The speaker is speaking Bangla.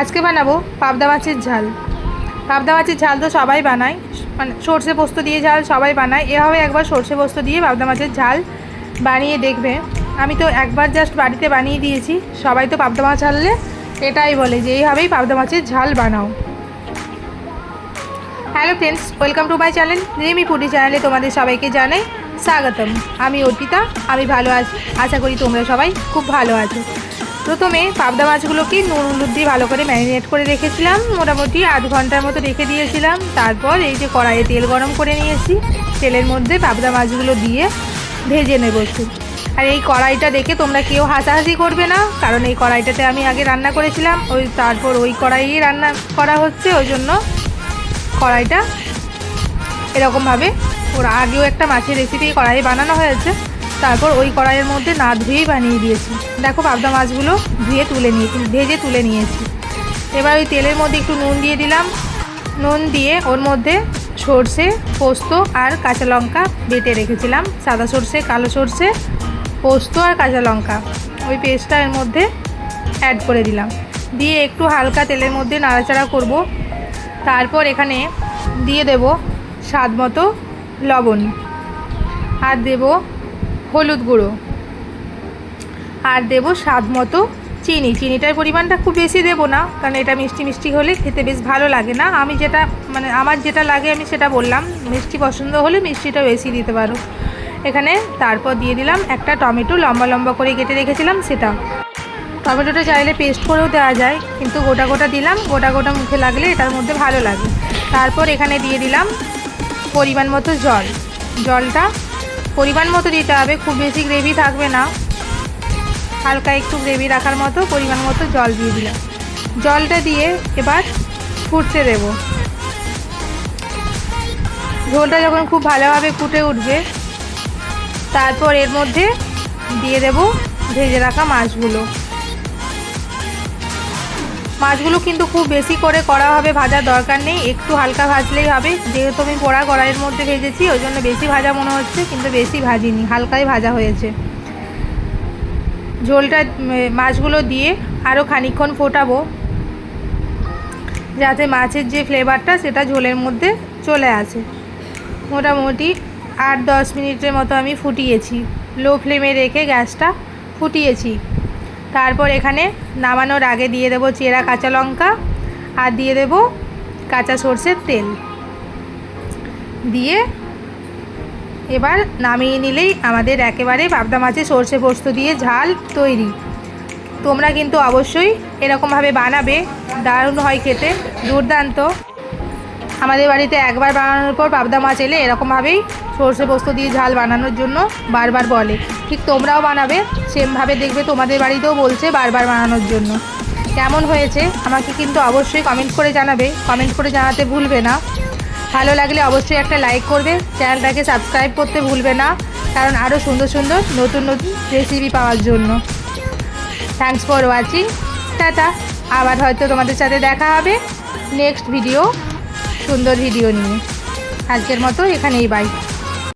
আজকে বানাবো পাবদা মাছের ঝাল। পাবদা মাছের ঝাল তো সবাই বানায়। মানে সর্ষে পোস্ত দিয়ে ঝাল সবাই বানায়। এভাবে একবার সর্ষে পোস্ত দিয়ে পাবদা মাছের ঝাল বানিয়ে দেখবে। আমি তো একবার জাস্ট বাড়িতে বানিয়ে দিয়েছি। সবাই তো পাবদা মাছ আনলে এটাই বলে যে, এইভাবেই পাবদা মাছের ঝাল বানাও। Hello friends welcome to my channel Remi foodie চ্যানেলে তোমাদের সবাইকে জানাই স্বাগতম। আমি অর্পিতা, আমি ভালো আছি। আশা করি তোমরা সবাই খুব ভালো আছো। প্রথমে পাবদা মাছগুলোকে নুন হলুদ দিয়ে ভালো করে ম্যারিনেট করে রেখেছিলাম। মোটামুটি আধ ঘণ্টার মতো রেখে দিয়েছিলাম। তারপর এই যে কড়াইয়ে তেল গরম করে নিয়েছি। তেলের মধ্যে পাবদা মাছগুলো দিয়ে ভেজে নেব একটু। আর এই কড়াইটা দেখে তোমরা কেউ হাসাহাসি করবে না, কারণ এই কড়াইটাতে আমি আগে রান্না করেছিলাম। ওই তারপর ওই কড়াইয়ে রান্না করা হচ্ছে, ওই জন্য কড়াইটা এরকমভাবে। ওর আগেও একটা মাছের রেসিপি কড়াই বানানো হয়েছে। তারপর ওই কড়াইয়ের মধ্যে না ধুয়েই বানিয়ে দিয়েছি। দেখো পাবদা মাছগুলো ধুয়ে তুলে নিয়েছি ভেজে তুলে নিয়েছি। এবার ওই তেলের মধ্যে একটু নুন দিয়ে দিলাম। নুন দিয়ে ওর মধ্যে সর্ষে, পোস্ত আর কাঁচা লঙ্কা বেটে রেখেছিলাম। সাদা সর্ষে, কালো সর্ষে, পোস্ত আর কাঁচা লঙ্কা। ওই পেস্টটা এর মধ্যে অ্যাড করে দিলাম। দিয়ে একটু হালকা তেলের মধ্যে নাড়াচাড়া করব। তারপর এখানে দিয়ে দেব স্বাদ মতো লবণ। আর দেব হলুদ গুঁড়ো। আর দেব স্বাদ মতো চিনি। চিনিটার পরিমাণটা খুব বেশি দেবো না, কারণ এটা মিষ্টি মিষ্টি হলে খেতে বেশ ভালো লাগে না। আমি যেটা মানে আমার যেটা লাগে আমি সেটা বললাম, মিষ্টি পছন্দ হলে মিষ্টিটা বেশি দিতে পারো। এখানে তারপর দিয়ে দিলাম একটা টমেটো, লম্বা লম্বা করে কেটে রেখেছিলাম সেটা। টমেটোটা চাইলে পেস্ট করেও দেওয়া যায়, কিন্তু গোটা গোটা দিলাম, গোটা গোটা মুখে লাগলে এটার মধ্যে ভালো লাগে। তারপর এখানে দিয়ে দিলাম পরিমাণ মতো জল। জলটা পরিমাণ মতো দিতে হবে, খুব বেশি গ্রেভি থাকবে না। হালকা একটু গ্রেভি রাখার মতো পরিমাণ মতো জল দিয়ে দিলাম। জলটা দিয়ে এবার ফুটতে দেব। ঝোলটা যখন খুব ভালোভাবে ফুটে উঠবে, তারপর এর মধ্যে দিয়ে দেব ভেজে রাখা মাছগুলো। মাছগুলো কিন্তু খুব বেশি করে করা হবে, ভাজার দরকার নেই। একটু হালকা ভাজলেই হবে। যেহেতু আমি পোড়া কড়াইয়ের মধ্যে ভেজেছি, ওই জন্য বেশি ভাজা মনে হচ্ছে, কিন্তু বেশি ভাজিনি, হালকাই ভাজা হয়েছে। ঝোলটা মাছগুলো দিয়ে আরও খানিকক্ষণ ফোটাবো, যাতে মাছের যে ফ্লেভারটা সেটা ঝোলের মধ্যে চলে আসে। মোটামুটি আট দশ মিনিটের মতো আমি ফুটিয়েছি। লো ফ্লেমে রেখে গ্যাসটা ফুটিয়েছি। তারপর এখানে নামানোর আগে দিয়ে দেবো চেরা কাঁচা লঙ্কা আর দিয়ে দেবো কাঁচা সর্ষের তেল। দিয়ে এবার নামিয়ে নিলেই আমাদের একেবারে পাবদা মাছের সর্ষে পোস্ত দিয়ে ঝাল তৈরি। তোমরা কিন্তু অবশ্যই এরকমভাবে বানাবে। দারুণ হয় খেতে। দুর্দান্ত। আমাদের বাড়িতে একবার বানানোর পর পাবদা মাছ এলে এরকমভাবেই সর্ষে পোস্ত দিয়ে ঝাল বানানোর জন্য বারবার বলে। ঠিক তোমরাও বানাবে, সেমভাবে দেখবে তোমাদের বাড়িতেও বলছে বারবার বানানোর জন্য। কেমন হয়েছে? আমাকে কিন্তু অবশ্যই কমেন্ট করে জানাবে। কমেন্ট করে জানাতে ভুলবে না। ভালো লাগলে অবশ্যই একটা লাইক করবে। চ্যানেলটাকে সাবস্ক্রাইব করতে ভুলবে না। কারণ আরও সুন্দর সুন্দর নতুন নতুন রেসিপি পাওয়ার জন্য। Thanks for watching tata. আবার হয়তো তোমাদের সাথে দেখা হবে। নেক্সট ভিডিও সুন্দর ভিডিও নিয়ে। আজকের মতো এখানেই বাই